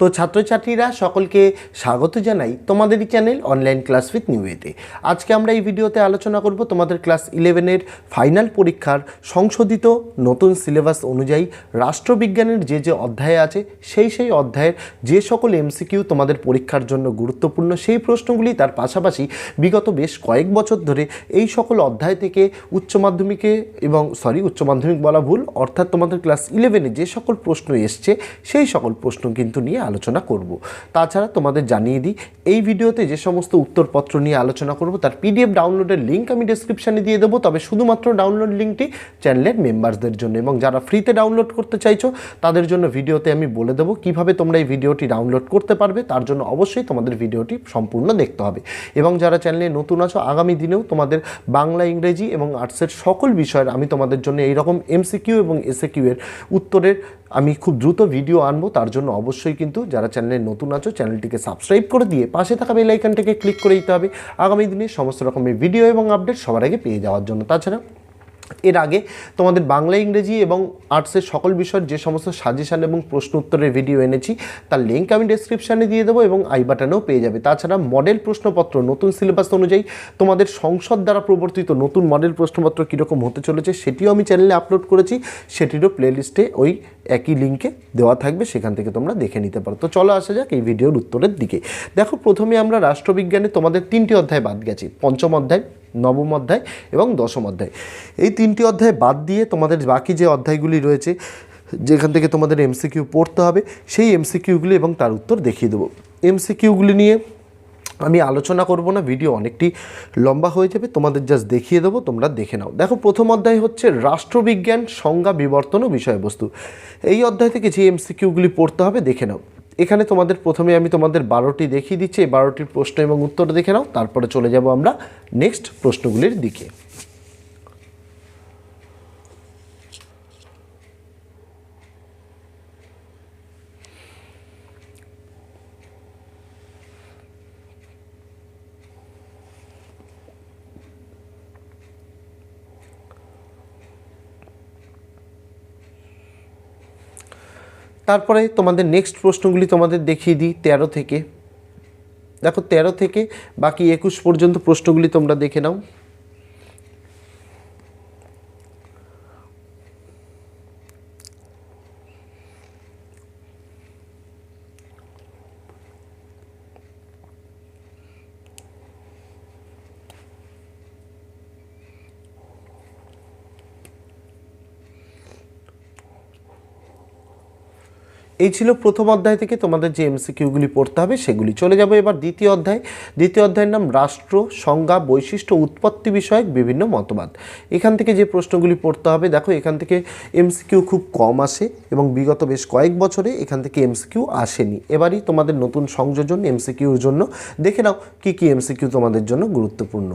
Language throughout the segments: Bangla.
তো ছাত্রছাত্রীরা সকলকে স্বাগত জানাই তোমাদেরই চ্যানেল অনলাইন ক্লাস উইথ নিউয়েতে আজকে আমরা এই ভিডিওতে আলোচনা করব তোমাদের ক্লাস ইলেভেনের ফাইনাল পরীক্ষার সংশোধিত নতুন সিলেবাস অনুযায়ী রাষ্ট্রবিজ্ঞানের যে যে অধ্যায় আছে, সেই সেই অধ্যায়ের যে সকল এমসিকিউ তোমাদের পরীক্ষার জন্য গুরুত্বপূর্ণ, সেই প্রশ্নগুলি তার পাশাপাশি বিগত বেশ কয়েক বছর ধরে এই সকল অধ্যায় থেকে উচ্চ মাধ্যমিকে এবং সরি উচ্চ মাধ্যমিক বলা ভুল, অর্থাৎ তোমাদের ক্লাস ইলেভেনে যে সকল প্রশ্ন এসছে, সেই সকল প্রশ্ন কিন্তু নিয়ে আলোচনা করব। তাছাড়া তোমাদের জানিয়ে দিই, এই ভিডিওতে যে সমস্ত উত্তরপত্র নিয়ে আলোচনা করব, তার পিডিএফ ডাউনলোডের লিঙ্ক আমি ডেসক্রিপশানে দিয়ে দেবো। তবে শুধুমাত্র ডাউনলোড লিঙ্কটি চ্যানেলের মেম্বারসদের জন্য এবং যারা ফ্রিতে ডাউনলোড করতে চাইছো, তাদের জন্য ভিডিওতে আমি বলে দেবো কীভাবে তোমরা এই ভিডিওটি ডাউনলোড করতে পারবে। তার জন্য অবশ্যই তোমাদের ভিডিওটি সম্পূর্ণ দেখতে হবে। এবং যারা চ্যানেলে নতুন আছো, আগামী দিনেও তোমাদের বাংলা, ইংরেজি এবং আর্টসের সকল বিষয়ের আমি তোমাদের জন্য এইরকম এমসিকিউ এবং এসএকিউ এর উত্তরের আমি খুব দ্রুত ভিডিও আনব, তার জন্য অবশ্যই কিন্তু যারা চ্যানেলে নতুন আছো চ্যানেলটিকে সাবস্ক্রাইব করে দিয়ে পাশে থাকা বেল আইকনটাকে ক্লিক করে দিতে হবে। আগামী দিনে সমস্ত রকমের ভিডিও এবং আপডেট সবার আগে পেয়ে যাওয়ার জন্য। তাছাড়া, এর আগে তোমাদের বাংলা, ইংরেজি এবং আর্টসের সকল বিষয়ের যে সমস্ত সাজেশান এবং প্রশ্ন উত্তরের ভিডিও এনেছি, তার লিঙ্ক আমি ডেসক্রিপশানে দিয়ে দেবো এবং আই বাটনেও পেয়ে যাবে। তাছাড়া মডেল প্রশ্নপত্র, নতুন সিলেবাস অনুযায়ী তোমাদের সংসদ দ্বারা প্রবর্তিত নতুন মডেল প্রশ্নপত্র কীরকম হতে চলেছে, সেটিও আমি চ্যানেলে আপলোড করেছি। সেটিরও প্লেলিস্টে ওই একই লিঙ্কে দেওয়া থাকবে, সেখান থেকে তোমরা দেখে নিতে পারো। তো চলো আসা যাক এই ভিডিওর উত্তরের দিকে। দেখো, প্রথমে আমরা রাষ্ট্রবিজ্ঞানে তোমাদের তিনটি অধ্যায় বাদ গেছি। পঞ্চম অধ্যায়, নবম অধ্যায় এবং দশম অধ্যায়। এই তিনটি অধ্যায় বাদ দিয়ে তোমাদের বাকি যে অধ্যায়গুলি রয়েছে, যেখান থেকে তোমাদের এমসিকিউ পড়তে হবে, সেই এমসিকিউগুলি এবং তার উত্তর দেখিয়ে দেবো। এমসিকিউগুলি নিয়ে আমি আলোচনা করব না ভিডিও অনেকটি লম্বা হয়ে যাবে, তোমাদের জাস্ট দেখিয়ে দেবো, তোমরা দেখে নাও। দেখো, প্রথম অধ্যায় হচ্ছে রাষ্ট্রবিজ্ঞান, সংজ্ঞা বিবর্তন ও বিষয়বস্তু। এই অধ্যায় থেকে যে এমসিকিউগুলি পড়তে হবে, দেখে নাও। এখানে তোমাদের প্রথমে আমি তোমাদের বারোটি দেখিয়ে দিচ্ছি, এই বারোটির প্রশ্ন এবং উত্তর দেখে নাও, তারপরে চলে যাব আমরা নেক্সট প্রশ্নগুলির দিকে। তারপরে তোমাদের নেক্সট প্রশ্নগুলি তোমাদের দেখিয়ে দিই তেরো থেকে। দেখো তেরো থেকে বাকি একুশ পর্যন্ত প্রশ্নগুলি তোমরা দেখে নাও। এই ছিল প্রথম অধ্যায় থেকে তোমাদের যে এমসিকিউগুলি পড়তে হবে, সেগুলি। চলে যাব এবার দ্বিতীয় অধ্যায়। দ্বিতীয় অধ্যায়ের নাম রাষ্ট্র, সংজ্ঞা, বৈশিষ্ট্য, উৎপত্তি বিষয়ক বিভিন্ন মতবাদ। এখান থেকে যে প্রশ্নগুলি পড়তে হবে, দেখো এখান থেকে এমসিকিউ খুব কম আসে এবং বিগত বেশ কয়েক বছরে এখান থেকে এমসিকিউ আসেনি। এবারই তোমাদের নতুন সংযোজন এমসিকিউর জন্য। দেখে নাও কী কী এমসিকিউ তোমাদের জন্য গুরুত্বপূর্ণ।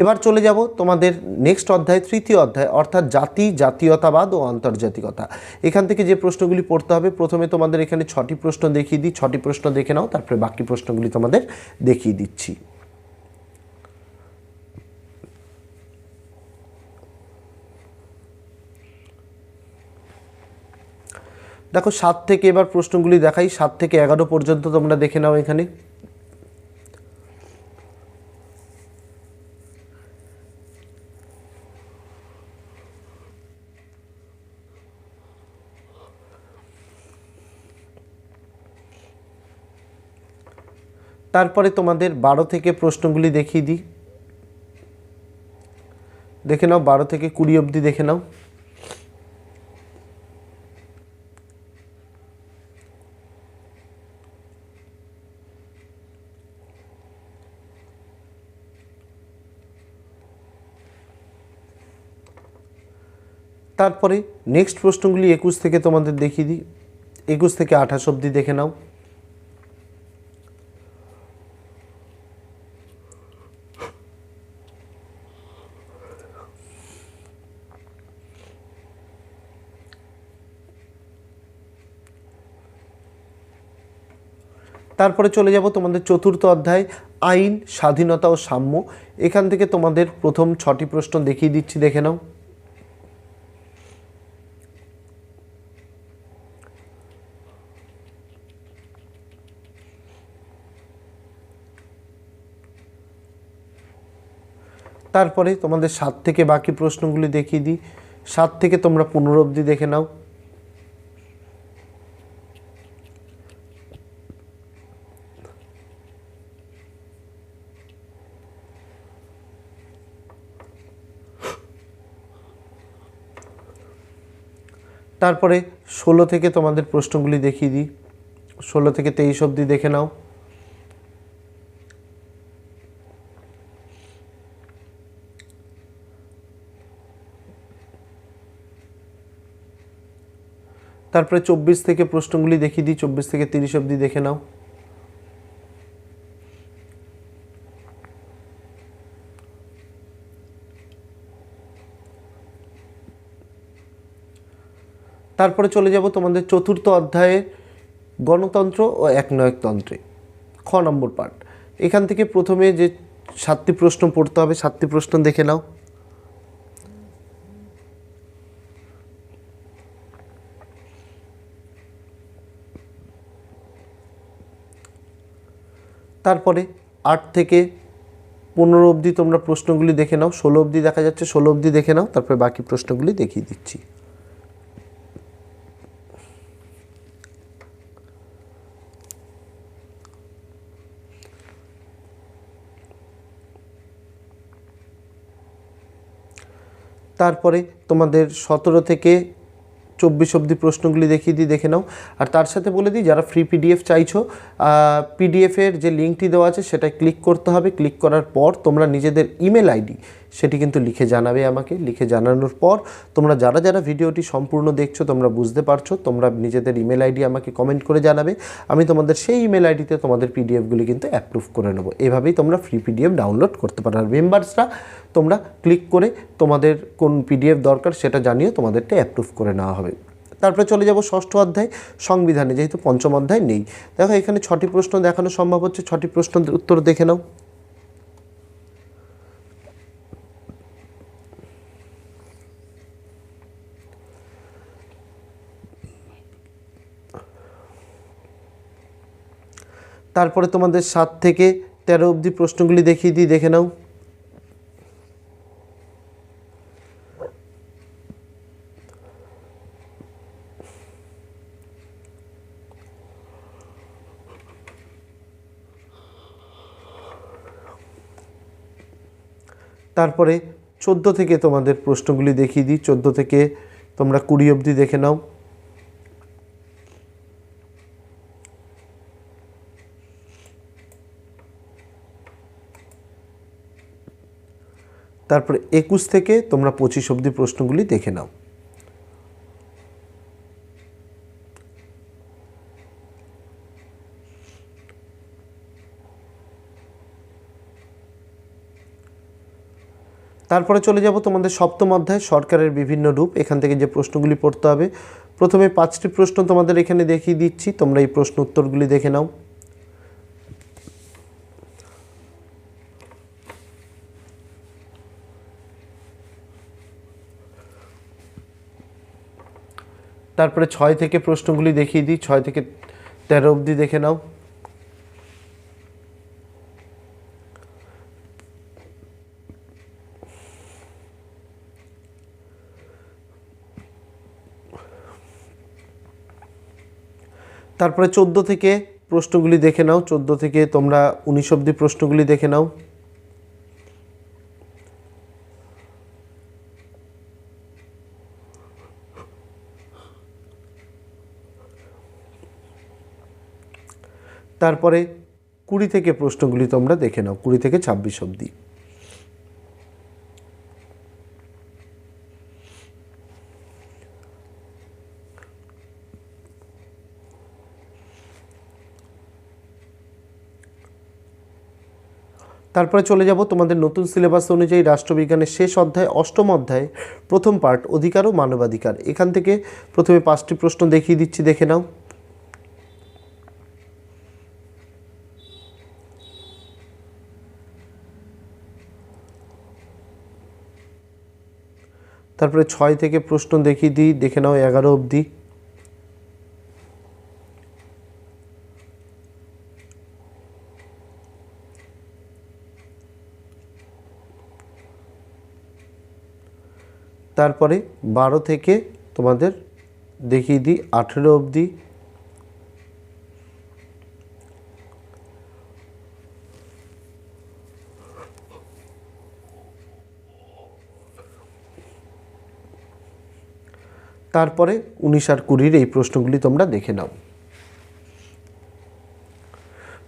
এবার চলে যাব তোমাদের নেক্সট অধ্যায়, তৃতীয় অধ্যায়, অর্থাৎ জাতি, জাতীয়তাবাদ ও আন্তর্জাতিকতা। এখান থেকে যে প্রশ্নগুলি পড়তে হবে, প্রথমে তোমাদের এখানে ছটি প্রশ্ন দেখিয়ে দিই, ছটি প্রশ্ন দেখে নাও, তারপরে বাকি প্রশ্নগুলি তোমাদের দেখিয়ে দিচ্ছি। দেখো, সাত থেকে এবার প্রশ্নগুলি দেখাই, সাত থেকে এগারো পর্যন্ত তোমরা দেখে নাও এখানে। তারপরে তোমাদের বারো থেকে প্রশ্নগুলি দেখিয়ে দিই। দেখে নাও, বারো থেকে কুড়ি অবধি দেখে নাও। তারপরে নেক্সট প্রশ্নগুলি একুশ থেকে তোমাদের দেখিয়ে দিই। একুশ থেকে আঠাশ অবধি দেখে নাও। তারপরে চলে যাব তোমাদের চতুর্থ অধ্যায়, আইন, স্বাধীনতা ও সাম্য। এখান থেকে তোমাদের প্রথম ছটি প্রশ্ন দেখিয়ে দিচ্ছি, দেখে নাও। তারপরে তোমাদের সাত থেকে বাকি প্রশ্নগুলি দেখিয়ে দিই। সাত থেকে তোমরা পনেরো অবধি দেখে নাও। তারপরে ষোলো থেকে তোমাদের প্রশ্নগুলি দেখিয়ে দিই। ষোলো থেকে তেইশ অবধি দেখে নাও। তারপরে চব্বিশ থেকে প্রশ্নগুলি দেখিয়ে দিই। চব্বিশ থেকে তিরিশ অবধি দেখে নাও। তারপরে চলে যাব তোমাদের চতুর্থ অধ্যায়ের গণতন্ত্র ও একনায়কতন্ত্রে, খ নম্বর পার্ট। এখান থেকে প্রথমে যে সাতটি প্রশ্ন পড়তে হবে, সাতটি প্রশ্ন দেখে নাও। তারপরে আট থেকে পনেরো অবধি তোমরা প্রশ্নগুলি দেখে নাও, ষোলো অবধি দেখা যাচ্ছে, ষোলো অবধি দেখে নাও, তারপরে বাকি প্রশ্নগুলি দেখিয়ে দিচ্ছি। তারপরে তোমাদের সতেরো থেকে চব্বিশ অবধি প্রশ্নগুলি দেখিয়ে দিই, দেখে নাও। আর তার সাথে বলে দিই, যারা ফ্রি পিডিএফ চাইছো পিডিএফের যে লিঙ্কটি দেওয়া আছে সেটায় ক্লিক করতে হবে। ক্লিক করার পর তোমরা নিজেদের ইমেল আইডি সেটি কিন্তু লিখে জানাবে আমাকে। লিখে জানানোর পর তোমরা যারা যারা ভিডিওটি সম্পূর্ণ দেখছ, তোমরা বুঝতে পারছ, তোমরা নিজেদের ইমেল আইডি আমাকে কমেন্ট করে জানাবে। আমি তোমাদের সেই ইমেল আইডিতে তোমাদের পিডিএফগুলি কিন্তু অ্যাপ্রুভ করে নেব। এভাবেই তোমরা ফ্রি পিডিএফ ডাউনলোড করতে পারো। আর মেম্বার্সরা তোমরা ক্লিক করে তোমাদের কোন পিডিএফ দরকার, সেটা জানিয়ে তোমাদেরটা অ্যাপ্রুভ করে নেওয়া হবে। তারপরে চলে যাব ষষ্ঠ অধ্যায় সংবিধানে, যেহেতু পঞ্চম অধ্যায় নেই। দেখো, এখানে ছটি প্রশ্ন দেখানো সম্ভব হচ্ছে। ছটি প্রশ্নের উত্তর দেখে নাও। তারপরে তোমাদের সাত থেকে তেরো অবধি প্রশ্নগুলি দেখিয়ে দিই, দেখে নাও। তারপরে চোদ্দ থেকে তোমাদের প্রশ্নগুলি দেখিয়ে দিই। চোদ্দ থেকে তোমরা কুড়ি অবধি দেখে নাও। তারপরে একুশ থেকে তোমরা পঁচিশ অবধি প্রশ্নগুলি দেখে নাও। তারপরে চলে যাব তোমাদের সপ্তম অধ্যায়, সরকারের বিভিন্ন রূপ। এখান থেকে যে প্রশ্নগুলি পড়তে হবে। প্রথমে পাঁচটি প্রশ্ন তোমাদের এখানে দেখিয়ে দিচ্ছি। তোমরা এই প্রশ্ন উত্তরগুলি দেখে নাও। তারপরে ছয় থেকে প্রশ্নগুলি দেখিয়ে দিই। ছয় থেকে তেরো অবধি দেখে নাও। তারপরে চোদ্দ থেকে প্রশ্নগুলি দেখে নাও, চোদ্দ থেকে তোমরা উনিশ অব্দি প্রশ্নগুলি দেখে নাও। তারপরে কুড়ি থেকে প্রশ্নগুলি তোমরা দেখে নাও, কুড়ি থেকে ছাব্বিশ অবধি। তারপরে চলে যাব তোমাদের নতুন সিলেবাস অনুযায়ী রাষ্ট্রবিজ্ঞানের শেষ অধ্যায়, অষ্টম অধ্যায়, প্রথম পার্ট অধিকার ও মানবাধিকার। এখান থেকে প্রথমে পাঁচটি প্রশ্ন দেখিয়ে দিচ্ছি, দেখে নাও। তারপরে ছয় থেকে প্রশ্ন দেখিয়ে দিই, দেখে নাও এগারো অবধি। তারপরে বারো থেকে তোমাদের দেখিয়ে দিই, আঠেরো অবধি। তারপরে উনিশ আর কুড়ির এই প্রশ্নগুলি তোমরা দেখে নাও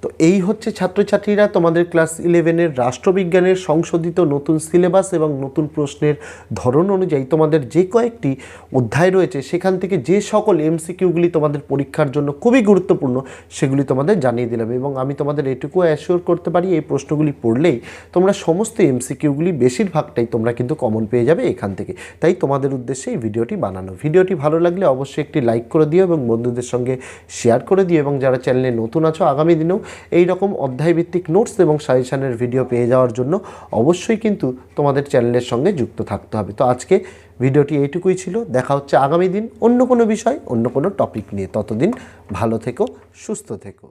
তো এই হচ্ছে ছাত্রছাত্রীরা তোমাদের ক্লাস ইলেভেনের রাষ্ট্রবিজ্ঞানের সংশোধিত নতুন সিলেবাস এবং নতুন প্রশ্নের ধরন অনুযায়ী তোমাদের যে কয়েকটি অধ্যায় রয়েছে, সেখান থেকে যে সকল এমসিকিউগুলি তোমাদের পরীক্ষার জন্য খুবই গুরুত্বপূর্ণ, সেগুলি তোমাদের জানিয়ে দিলাম এবং আমি তোমাদের এটুকু অ্যাসিওর করতে পারি, এই প্রশ্নগুলি পড়লেই তোমরা সমস্ত এমসিকিউগুলি বেশিরভাগটাই তোমরা কিন্তু কমন পেয়ে যাবে এখান থেকে। তাই তোমাদের উদ্দেশ্যে এই ভিডিওটি বানানো। ভিডিওটি ভালো লাগলে অবশ্যই একটি লাইক করে দিও এবং বন্ধুদের সঙ্গে শেয়ার করে দিও এবং যারা চ্যানেলে নতুন আছো, আগামী দিনেও এই রকম অধ্যায়ভিত্তিক নোটস এবং সাজেশানের ভিডিও পেয়ে যাওয়ার জন্য অবশ্যই কিন্তু তোমাদের চ্যানেলের সঙ্গে যুক্ত থাকতে হবে। তো আজকে ভিডিওটি এইটুকুই ছিল। দেখা হচ্ছে আগামী দিন অন্য কোনো বিষয়, অন্য কোনো টপিক নিয়ে। ততদিন ভালো থেকো, সুস্থ থেকো।